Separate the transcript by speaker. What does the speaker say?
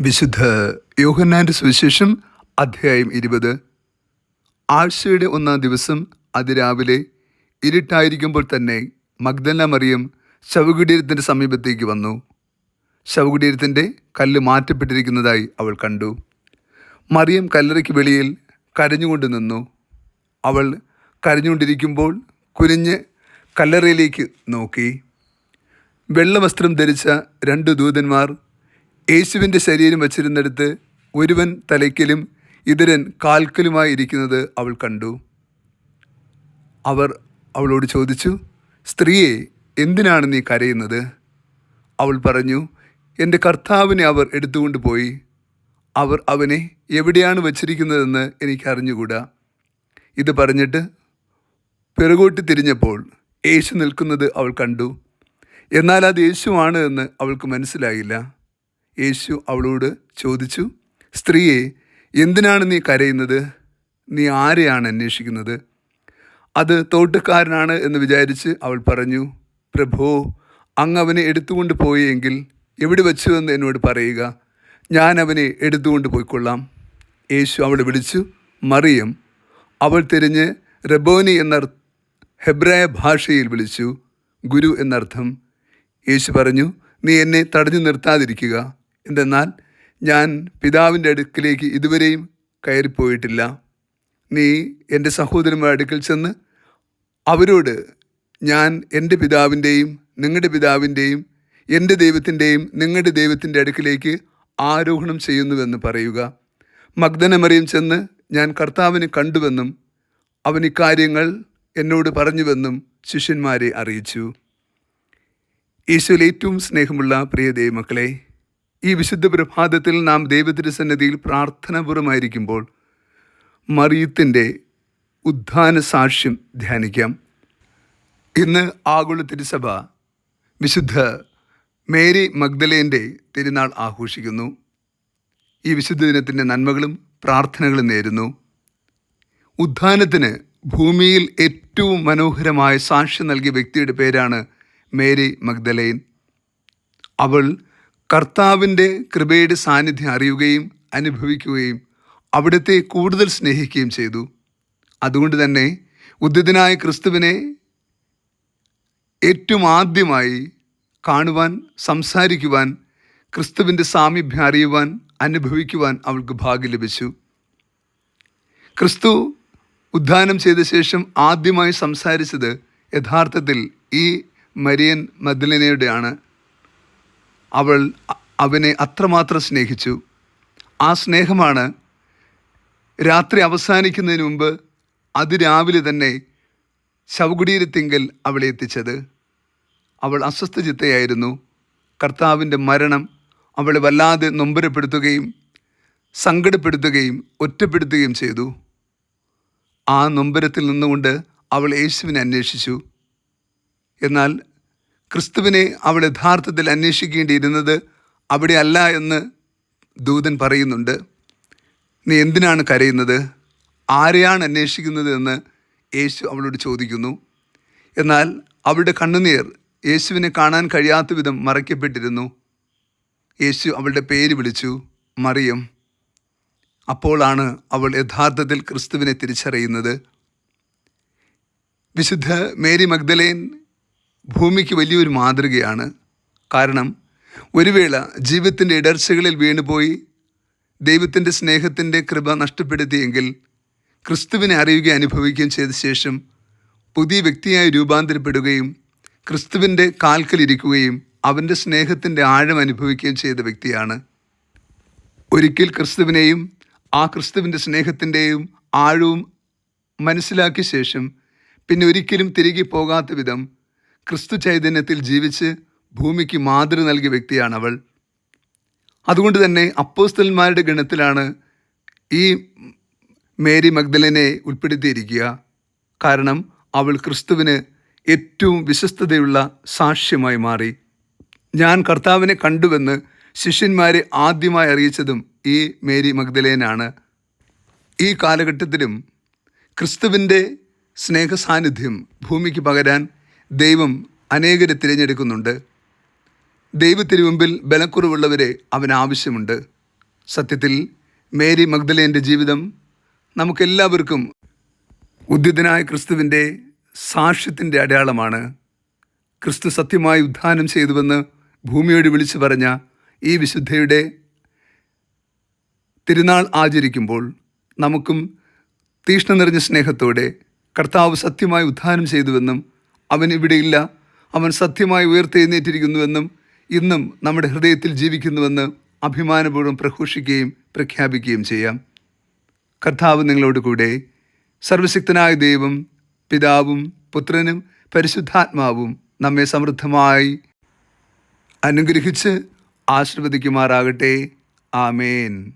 Speaker 1: വിശുദ്ധ യോഹന്നാന്റെ സുവിശേഷം അധ്യായം ഇരുപത്. ആഴ്ചയുടെ ഒന്നാം ദിവസം അതിരാവിലെ ഇരുട്ടായിരിക്കുമ്പോൾ തന്നെ മഗ്ദല മറിയം ശവകുടീരത്തിന്റെ സമീപത്തേക്ക് വന്നു. ശവകുടീരത്തിന്റെ കല്ല് മാറ്റപ്പെട്ടിരിക്കുന്നതായി അവൾ കണ്ടു. മറിയം കല്ലറയ്ക്ക് വെളിയിൽ കരഞ്ഞുകൊണ്ട് നിന്നു. അവൾ കരഞ്ഞുകൊണ്ടിരിക്കുമ്പോൾ കുനിഞ്ഞ് കല്ലറയിലേക്ക് നോക്കി. വെള്ളവസ്ത്രം ധരിച്ച രണ്ട് ദൂതന്മാർ യേശുവിന്റെ ശരീരം വച്ചിരുന്നിടത്ത് ഒരുവൻ തലയ്ക്കലും ഇതരൻ കാൽക്കലുമായി ഇരിക്കുന്നത് അവൾ കണ്ടു. അവർ അവളോട് ചോദിച്ചു സ്ത്രീയെ എന്തിനാണ് നീ കരയുന്നത്? അവൾ പറഞ്ഞു എന്റെ കർത്താവിനെ അവർ എടുത്തുകൊണ്ട് പോയി. അവർ അവനെ എവിടെയാണ് വച്ചിരിക്കുന്നതെന്ന് എനിക്കറിഞ്ഞുകൂടാ. ഇത് പറഞ്ഞിട്ട് പിറകോട്ട് തിരിഞ്ഞപ്പോൾ യേശു നിൽക്കുന്നത് അവൾ കണ്ടു. എന്നാൽ അത് യേശുവാണ് എന്ന് അവൾക്ക് മനസ്സിലായില്ല. യേശു അവളോട് ചോദിച്ചു സ്ത്രീയെ എന്തിനാണ് നീ കരയുന്നത്? നീ ആരെയാണ് അന്വേഷിക്കുന്നത്? അത് തോട്ടക്കാരനാണ് എന്ന് വിചാരിച്ച് അവൾ പറഞ്ഞു പ്രഭോ അങ്ങ് അവനെ എടുത്തുകൊണ്ട് പോയെങ്കിൽ എവിടെ വെച്ചു എന്ന് എന്നോട് പറയുക. ഞാൻ അവനെ എടുത്തുകൊണ്ട് പോയിക്കൊള്ളാം. യേശു അവളെ വിളിച്ചു മറിയം. അവൾ തിരിഞ്ഞ് റബോനി എന്ന ഹെബ്രായ ഭാഷയിൽ വിളിച്ചു ഗുരു എന്നർത്ഥം. യേശു പറഞ്ഞു നീ എന്നെ തടഞ്ഞു നിർത്താതിരിക്കുക. എന്തെന്നാൽ ഞാൻ പിതാവിന്റെ അടുക്കിലേക്ക് ഇതുവരെയും കയറിപ്പോയിട്ടില്ല. നീ എന്റെ സഹോദരന്മാരുടെ അടുക്കൽ ചെന്ന് അവരോട് ഞാൻ എന്റെ പിതാവിന്റെയും നിങ്ങളുടെ പിതാവിന്റെയും എന്റെ ദൈവത്തിന്റെയും നിങ്ങളുടെ ദൈവത്തിന്റെ അടുക്കിലേക്ക് ആരോഹണം ചെയ്യുന്നുവെന്ന് പറയുക. മഗ്ദനമറിയും ചെന്ന് ഞാൻ കർത്താവിനെ കണ്ടുവെന്നും അവൻ ഇക്കാര്യങ്ങൾ എന്നോട് പറഞ്ഞുവെന്നും ശിഷ്യന്മാരെ അറിയിച്ചു. ഈശോയിൽ ഏറ്റവും സ്നേഹമുള്ള പ്രിയ ദൈവമക്കളെ ഈ വിശുദ്ധ പ്രഭാതത്തിൽ നാം ദൈവത്തിന്റെ സന്നിധിയിൽ പ്രാർത്ഥനാപൂർവമായിരിക്കുമ്പോൾ മറിയത്തിന്റെ ഉദ്ധാന സാക്ഷ്യം ധ്യാനിക്കാം. ഇന്ന് ആഗോള തിരുസഭ വിശുദ്ധ മേരി മഗ്ദലേന്റെ തിരുനാൾ ആഘോഷിക്കുന്നു. ഈ വിശുദ്ധ ദിനത്തിന്റെ നന്മകളും പ്രാർത്ഥനകളും നേരുന്നു. ഉദ്ധാനത്തിന് ഭൂമിയിൽ ഏറ്റവും മനോഹരമായ സാക്ഷ്യം നൽകിയ വ്യക്തിയുടെ പേരാണ് മേരി മഗ്ദലൈൻ. അവൾ കർത്താവിന്റെ കൃപയുടെ സാന്നിധ്യം അറിയുകയും അനുഭവിക്കുകയും അവിടുത്തെ കൂടുതൽ സ്നേഹിക്കുകയും ചെയ്തു. അതുകൊണ്ട് തന്നെ ഉദ്ധിതനായ ക്രിസ്തുവിനെ ഏറ്റവും ആദ്യമായി കാണുവാൻ സംസാരിക്കുവാൻ ക്രിസ്തുവിന്റെ സാമീപ്യം അറിയുവാൻ അനുഭവിക്കുവാൻ അവൾക്ക് ഭാഗ്യം ലഭിച്ചു. ക്രിസ്തു ഉദ്ധാനം ചെയ്ത ശേഷം ആദ്യമായി സംസാരിച്ചത് യഥാർത്ഥത്തിൽ ഈ മരിയൻ മദ്ലിനയുടെയാണ്. അവൾ അവനെ അത്രമാത്രം സ്നേഹിച്ചു. ആ സ്നേഹമാണ് രാത്രി അവസാനിക്കുന്നതിന് മുമ്പ് അതിരാവിലെ തന്നെ ശവകുടീരത്തിങ്കൽ അവളെ എത്തിച്ചത്. അവൾ അസ്വസ്ഥചിത്തയായിരുന്നു. കർത്താവിന്റെ മരണം അവളെ വല്ലാതെ നൊമ്പരപ്പെടുത്തുകയും സങ്കടപ്പെടുത്തുകയും ഒറ്റപ്പെടുത്തുകയും ചെയ്തു. ആ നൊമ്പരത്തിൽ നിന്നുകൊണ്ട് അവൾ യേശുവിനെ അന്വേഷിച്ചു. എന്നാൽ ക്രിസ്തുവിനെ അവൾ യഥാർത്ഥത്തിൽ അന്വേഷിക്കേണ്ടിയിരുന്നത് അവിടെ അല്ല എന്ന് ദൂതൻ പറയുന്നുണ്ട്. നീ എന്തിനാണ് കരയുന്നത്? ആരെയാണ് അന്വേഷിക്കുന്നത് എന്ന് യേശു അവളോട് ചോദിക്കുന്നു. എന്നാൽ അവളുടെ കണ്ണുനീർ യേശുവിനെ കാണാൻ കഴിയാത്ത വിധം മറയ്ക്കപ്പെട്ടിരുന്നു. യേശു അവളുടെ പേര് വിളിച്ചു മറിയം. അപ്പോഴാണ് അവൾ യഥാർത്ഥത്തിൽ ക്രിസ്തുവിനെ തിരിച്ചറിയുന്നത്. വിശുദ്ധ മേരി മഗ്ദലേൻ ഭൂമിക്ക് വലിയൊരു മാതൃകയാണ്. കാരണം ഒരു വേള ജീവിതത്തിന്റെ ഇടർച്ചകളിൽ വീണുപോയി ദൈവത്തിന്റെ സ്നേഹത്തിന്റെ കൃപ നഷ്ടപ്പെടുത്തിയെങ്കിൽ ക്രിസ്തുവിനെ അറിയുകയും അനുഭവിക്കുകയും ചെയ്ത ശേഷം പുതിയ വ്യക്തിയായി രൂപാന്തരപ്പെടുകയും ക്രിസ്തുവിന്റെ കാൽക്കലിരിക്കുകയും അവന്റെ സ്നേഹത്തിന്റെ ആഴം അനുഭവിക്കുകയും ചെയ്ത വ്യക്തിയാണ്. ഒരിക്കൽ ക്രിസ്തുവിനെയും ആ ക്രിസ്തുവിന്റെ സ്നേഹത്തിന്റെയും ആഴവും മനസ്സിലാക്കിയ ശേഷം പിന്നെ ഒരിക്കലും തിരികെ പോകാത്ത വിധം ക്രിസ്തു ചൈതന്യത്തിൽ ജീവിച്ച് ഭൂമിക്ക് മാതൃ നൽകിയ വ്യക്തിയാണ് അവൾ അതുകൊണ്ട് തന്നെ അപ്പോസ്തലന്മാരുടെ ഗണത്തിലാണ് ഈ മേരി മഗ്ദലിനെ ഉൾപ്പെടുത്തിയിരിക്കുക. കാരണം അവൾ ക്രിസ്തുവിന് ഏറ്റവും വിശ്വസ്തതയുള്ള സാക്ഷ്യമായി മാറി. ഞാൻ കർത്താവിനെ കണ്ടുവെന്ന് ശിഷ്യന്മാരെ ആദ്യമായി അറിയിച്ചതും ഈ മേരി മഗ്ദലേനാണ്. ഈ കാലഘട്ടത്തിലും ക്രിസ്തുവിന്റെ സ്നേഹസാന്നിധ്യം ഭൂമിക്ക് പകരാൻ ദൈവം അനേകരെ തിരഞ്ഞെടുക്കുന്നുണ്ട്. ദൈവത്തിന് മുമ്പിൽ ബലക്കുറവുള്ളവരെ അവൻ ആവശ്യമുണ്ട്. സത്യത്തിൽ മേരി മഗ്ദലേന്റെ ജീവിതം നമുക്കെല്ലാവർക്കും ഉദ്യതനായ ക്രിസ്തുവിന്റെ സാക്ഷ്യത്തിന്റെ അടയാളമാണ്. ക്രിസ്തു സത്യമായി ഉദ്ധാനം ചെയ്തുവെന്ന് ഭൂമിയോട് വിളിച്ചു പറഞ്ഞ ഈ വിശുദ്ധയുടെ തിരുനാൾ ആചരിക്കുമ്പോൾ നമുക്കും തീഷ്ണ നിറഞ്ഞ സ്നേഹത്തോടെ കർത്താവ് സത്യമായി ഉദ്ധാനം ചെയ്തുവെന്നും അവൻ ഇവിടെയില്ല അവൻ സത്യമായി ഉയർത്തെഴുന്നേറ്റിരിക്കുന്നുവെന്നും ഇന്നും നമ്മുടെ ഹൃദയത്തിൽ ജീവിക്കുന്നുവെന്ന് അഭിമാനപൂർവം പ്രഘോഷിക്കുകയും പ്രഖ്യാപിക്കുകയും ചെയ്യാം. കർത്താവ് നിങ്ങളോട് കൂടെ സർവശക്തനായ ദൈവം പിതാവും പുത്രനും പരിശുദ്ധാത്മാവും നമ്മെ സമൃദ്ധമായി അനുഗ്രഹിച്ച് ആശീർവദിക്കുമാറാകട്ടെ. ആമേൻ.